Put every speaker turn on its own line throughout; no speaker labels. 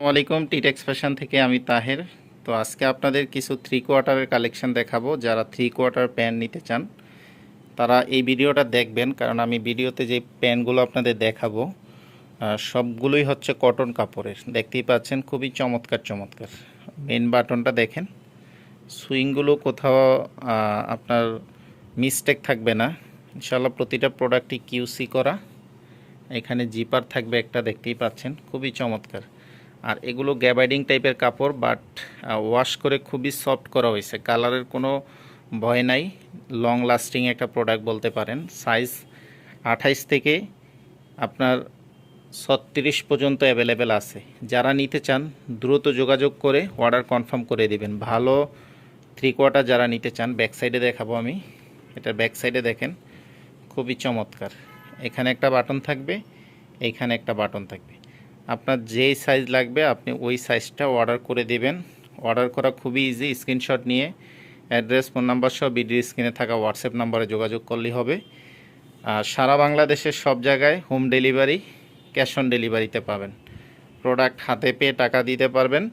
আসসালামু আলাইকুম টিটেক্স ফ্যাশন থেকে আমি তাহের। তো আজকে আপনাদের কিছু থ্রি কোয়ার্টারের কালেকশন দেখাবো, যারা থ্রি কোয়ার্টার প্যান্ট নিতে চান। তারা এই ভিডিওটা দেখবেন, কারণ আমি ভিডিওতে যে প্যান্টগুলো আপনাদের দেখাবো সবগুলোই হচ্ছে কটন কাপড়ের। দেখতেই পাচ্ছেন, খুবই চমৎকার চমৎকার। মেন বাটনটা দেখেন। সুইংগুলো কোথাও আপনার মিস্টেক থাকবে না। ইনশাল্লাহ প্রতিটা প্রোডাক্টই কিউসি করা। এখানে জিপার থাকবে একটা, দেখতেই পাচ্ছেন। খুবই চমৎকার। আর এগুলো গ্যাবাইডিং টাইপের কাপড় বাট ওয়াশ করে খুবই সফট করা হয়েছে। কালারের কোনো ভয় নাই। লং লাস্টিং একটা প্রোডাক্ট বলতে পারেন। সাইজ আঠাইশ থেকে আপনার ছত্রিশ পর্যন্ত অ্যাভেলেবেল আছে। যারা নিতে চান, দ্রুত যোগাযোগ করে অর্ডার কনফার্ম করে দিবেন। ভালো থ্রি কোয়ার্টার যারা নিতে চান ব্যাক সাইডে দেখাবো আমি। এটার ব্যাক সাইডে দেখেন। খুবই চমৎকার। এখানে একটা বাটন থাকবে, এইখানে একটা বাটন থাকবে। আপনার যেই সাইজ লাগবে, আপনি ওই সাইজটা অর্ডার করে দেবেন। অর্ডার করা খুবই ইজি স্ক্রিনশট নিয়ে অ্যাড্রেস ফোন নাম্বার সহ ভিডিও স্ক্রিনে থাকা হোয়াটসঅ্যাপ নাম্বারে যোগাযোগ করলেই হবে। আর সারা বাংলাদেশের সব জায়গায় হোম ডেলিভারি ক্যাশ অন ডেলিভারিতে পাবেন। প্রোডাক্ট হাতে পেয়ে টাকা দিতে পারবেন।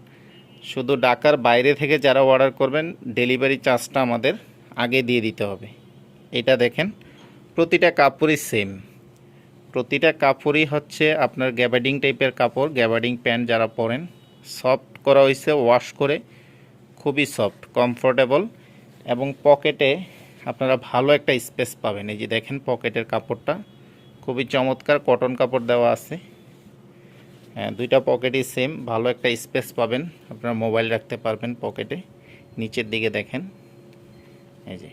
শুধু ঢাকার বাইরে থেকে যারা অর্ডার করবেন ডেলিভারি চার্জটা আমাদের আগে দিয়ে দিতে হবে। এটা দেখেন, প্রতিটা কাপড়ই সেম প্রতিটা কাপড়ই হচ্ছে আপনার গ্যাবার্ডিং টাইপের কাপড় গ্যাবার্ডিং প্যান্ট যারা পরেন সফট করা হয়েছে ওয়াশ করে, খুবই সফট কমফোর্টেবল এবং পকেটে আপনারা ভালো একটা স্পেস পাবেন। এই যে দেখেন পকেটের কাপড়টা, খুবই চমৎকার কটন কাপড় দেওয়া আছে। হ্যাঁ দুইটা পকেটই সেম ভালো একটা স্পেস পাবেন, আপনারা মোবাইল রাখতে পারবেন পকেটে নিচের দিকে দেখেন, এই যে।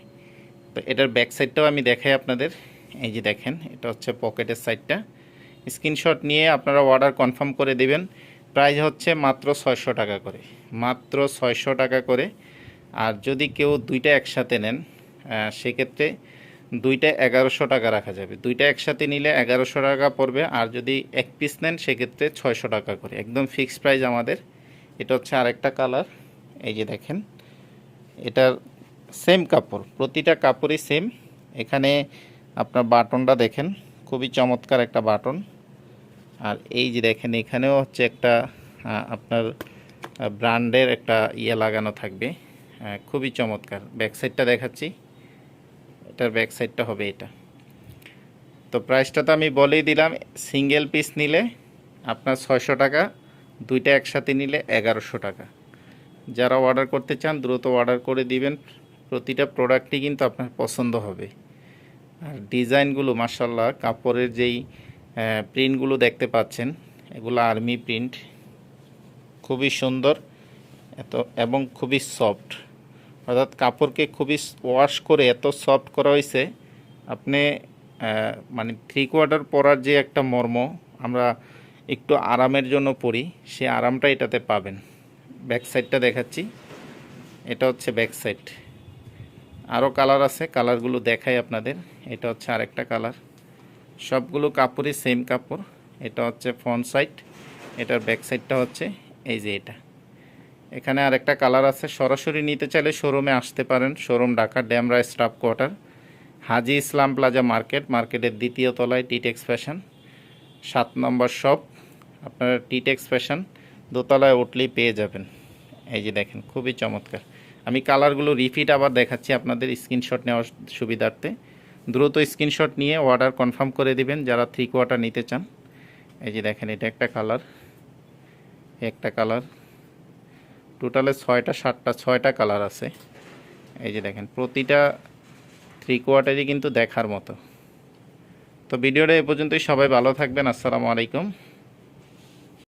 তো এটার ব্যাক সাইডটাও আমি দেখাই আপনাদের। এই যে দেখেন, এটা হচ্ছে পকেটের সাইডটা স্ক্রিনশট নিয়ে আপনারা অর্ডার কনফার্ম করে দিবেন। প্রাইস হচ্ছে মাত্র ছয়শো টাকা করে। মাত্র ছয়শো টাকা করে। আর যদি কেউ দুইটা একসাথে নেন সেক্ষেত্রে দুইটা এগারোশো টাকা রাখা যাবে। দুইটা একসাথে নিলে এগারোশো টাকা পড়বে। আর যদি এক পিস নেন, সেক্ষেত্রে ছয়শো টাকা করে। একদম ফিক্সড প্রাইস আমাদের। এটা হচ্ছে আরেকটা কালার। এই যে দেখেন, এটার সেম কাপড়। প্রতিটা কাপড়ই সেম। এখানে আপনার বাটনটা দেখেন, খুবই চমৎকার একটা বাটন। আর এই যে দেখেন, এখানেও হচ্ছে একটা আপনার ব্র্যান্ডের একটা ইয়ে লাগানো থাকবে। খুবই চমৎকার। ব্যাক সাইডটা দেখাচ্ছি। এটার ব্যাক সাইডটা হবে এটা। তো প্রাইসটা তো আমি বলেই দিলাম, সিঙ্গেল পিস নিলে আপনার ছয়শো টাকা, দুইটা একসাথে নিলে এগারোশো টাকা। যারা অর্ডার করতে চান, দ্রুত অর্ডার করে দিবেন। প্রতিটা প্রোডাক্টই কিন্তু আপনার পছন্দ হবে। আর ডিজাইনগুলো মার্শাল্লাহ কাপড়ের যেই প্রিন্টগুলো দেখতে পাচ্ছেন, এগুলো আর্মি প্রিন্ট। খুবই সুন্দর, এত, এবং খুবই সফট। অর্থাৎ কাপড়কে খুবই ওয়াশ করে এত সফট করা হয়েছে, আপনি মানে থ্রি কোয়ার্টার পরার যে একটা মর্ম, আমরা একটু আরামের জন্য পরি, সে আরামটা এটাতে পাবেন। ব্যাক সাইডটা দেখাচ্ছি, এটা হচ্ছে ব্যাক সাইড আরও কালার আছে কালারগুলো দেখাই আপনাদের। এটা হচ্ছে আরেকটা কালার সবগুলো কাপড়ই সেম কাপড়। এটা হচ্ছে ফ্রন্ট সাইড এটার ব্যাক সাইডটা হচ্ছে এই যে এটা। এখানে আরেকটা কালার আছে, সরাসরি নিতে চাইলে শোরুমে আসতে পারেন। Showroom Dhaka Damra staff quarter. Haji Islam plaza market, মার্কেটের দ্বিতীয় তলায় টিটেক্স ফ্যাশন। সাত নম্বর শপ, আপনারা টিটেক্স ফ্যাশন দোতলায় উঠলেই পেয়ে যাবেন। এই যে দেখেন, খুবই চমৎকার। আমি কালারগুলো রিপিট আবার দেখাচ্ছি আপনাদের স্ক্রিনশট নেওয়ার সুবিধার্থে। দ্রুত স্ক্রিনশট নিয়ে অর্ডার কনফার্ম করে দিবেন যারা থ্রি কোয়ার্টার নিতে চান। এই যে দেখেন, এটা একটা কালার একটা কালার। টোটালে ছয়টা, সাতটা, ছয়টা কালার আছে। এই যে দেখেন, প্রতিটা থ্রি কোয়ার্টারই কিন্তু দেখার মতো। তো ভিডিওটা এ পর্যন্তই, সবাই ভালো থাকবেন, আসসালামু আলাইকুম।